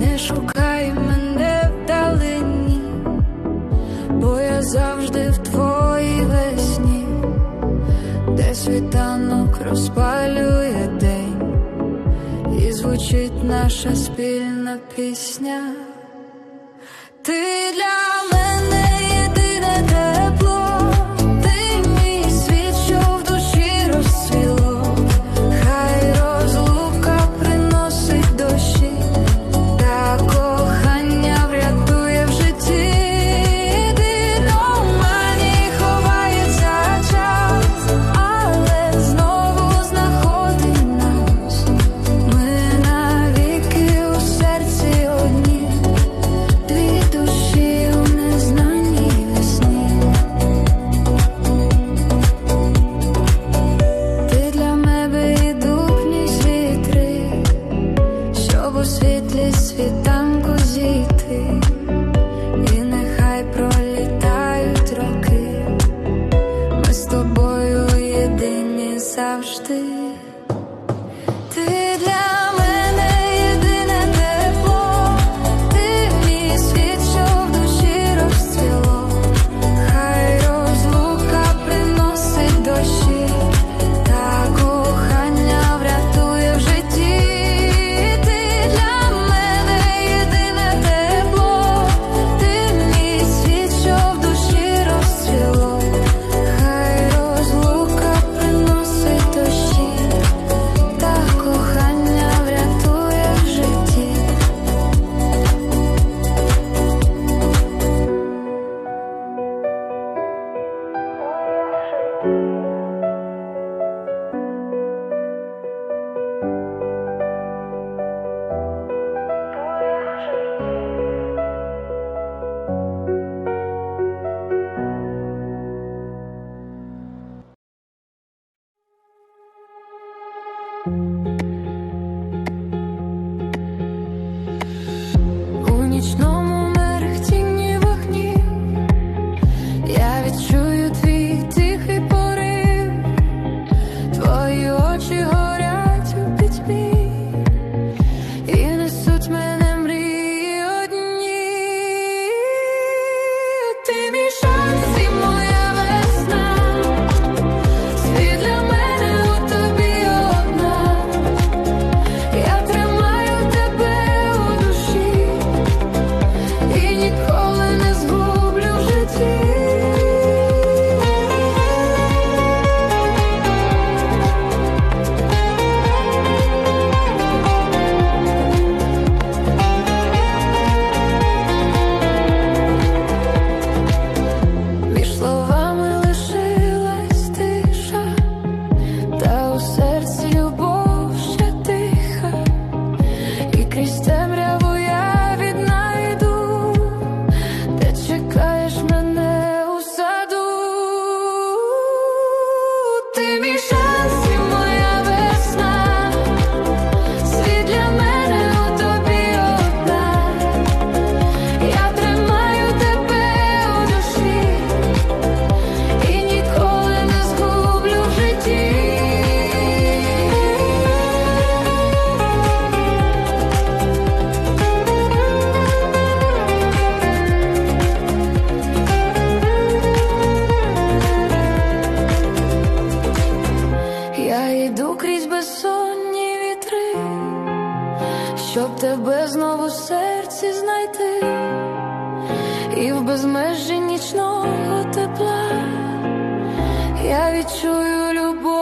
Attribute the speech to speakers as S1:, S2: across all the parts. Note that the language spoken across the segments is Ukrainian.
S1: не шукай мене вдалині, бо я завжди в твоїй весні, де світанок розпалює день, і звучить наша спільна пісня. Ти для мене. без нічного тепла, я відчую любов.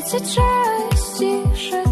S1: Б'ється частіше,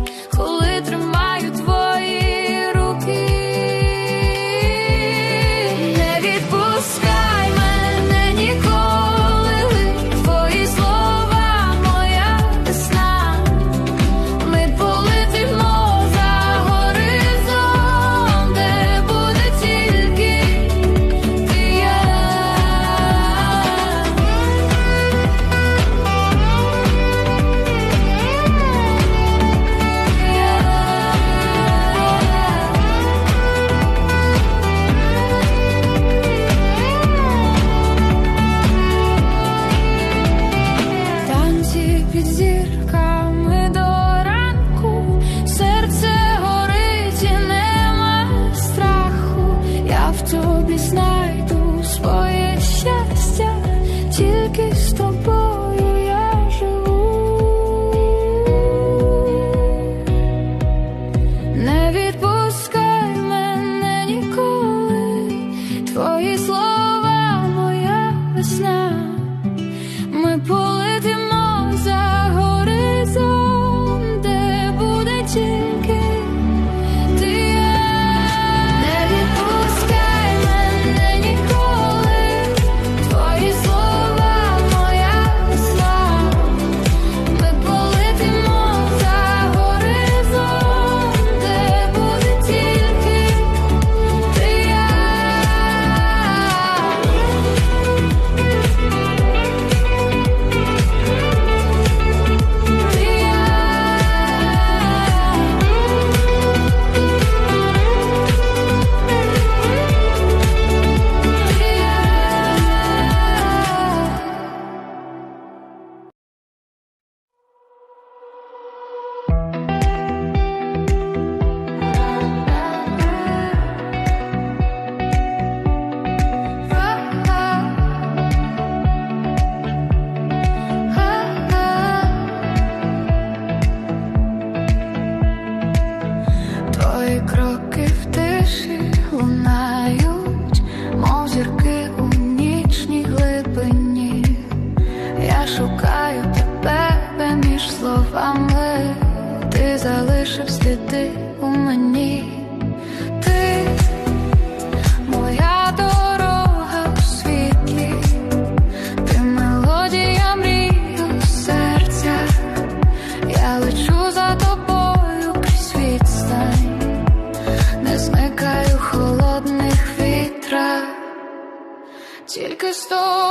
S1: estoy.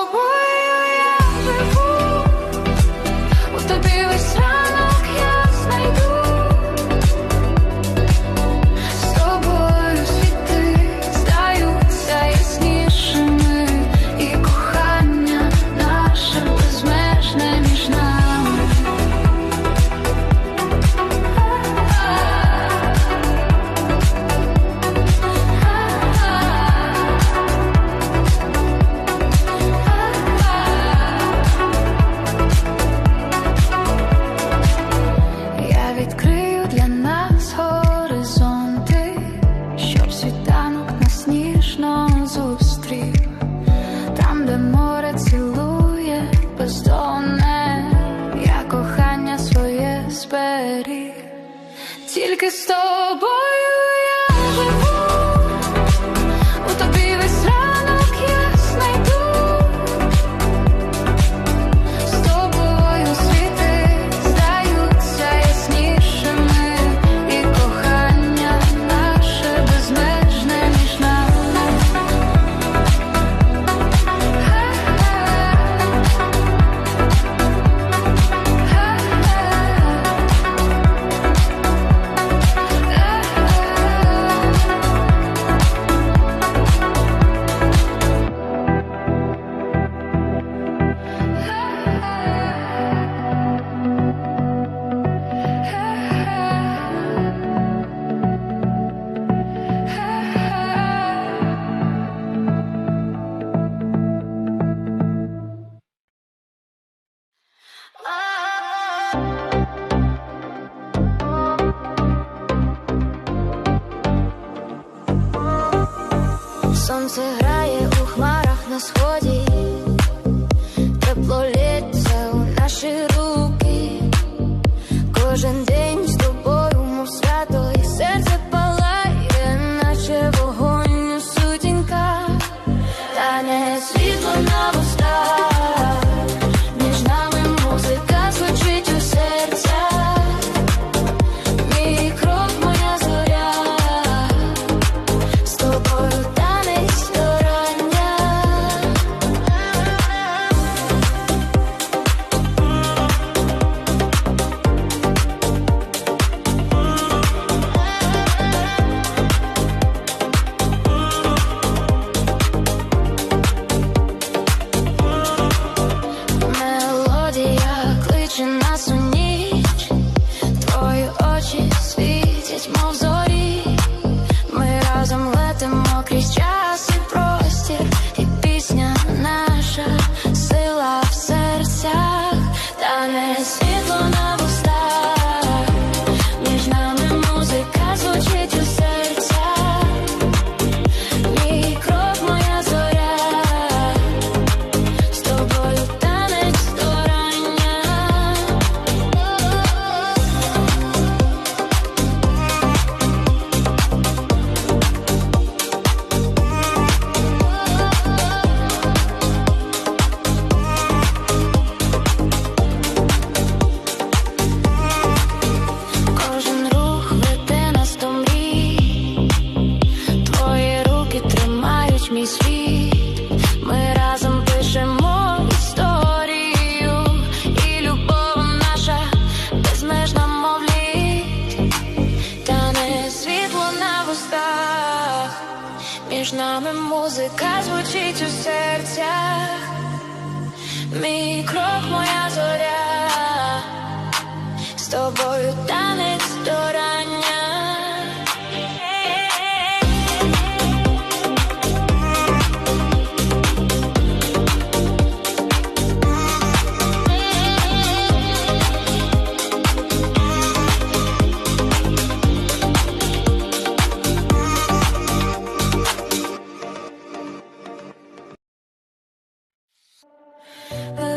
S1: Сонце грає у хмарах на сході, тепло лється у наші руки, кожен день. між нами музика звучить у серцях, мій крок, моя зоря, з тобою танець дора. Uh.